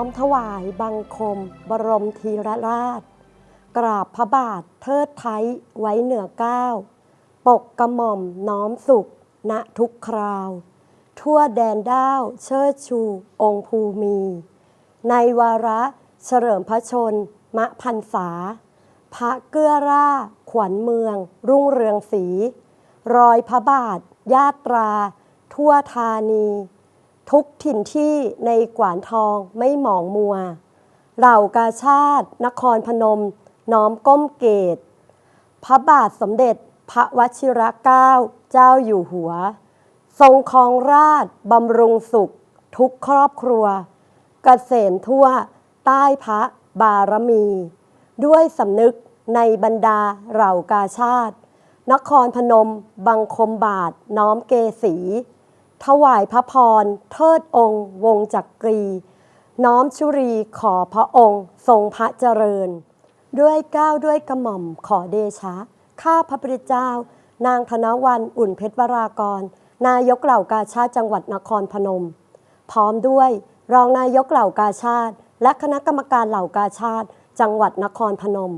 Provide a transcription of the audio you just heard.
น้อมถวายบังคม บรมธีรราช กราบพระบาทเทิดไทยไว้เหนือเก้าวปกกระหม่อมน้อมสุข ณทุกคราว ทั่วแดนด้าวเชิดชูองค์ภูมิในวาระเฉลิมพระชนมะพันษา พระเกื้อร่า ขวัญเมือง รุ่งเรืองศรีรอยพระบาท ญาตรา ทั่วธานี ทุกถิ่นที่ในกวานทองไม่หมองมัว เหล่ากาชาติ นครพนม น้อมก้มเกต พระบาทสมเด็จพระวชิรเกล้าเจ้าอยู่หัว ทรงครองราชบำรุงสุข ทุกครอบครัวกเกษมทั่ว ใต้พระบารมี ด้วยสำนึกในบรรดาเหล่ากาชาติ นครพนม บังคมบาทน้อมเกษี ถวายพระพร เทิดองค์ วงจักกรี น้อมชุรีขอพระองค์ ทรงพระเจริญ ด้วยก้าวด้วยกระหม่อมขอเดชะ ข้าพระพุทธเจ้า นางธนวันอุ่นเพชรวรากร นายกเหล่ากาชาติจังหวัดนครพนม พร้อมด้วยรองนายกเหล่ากาชาติ และคณะกรรมการเหล่ากาชาติ จังหวัดนครพนม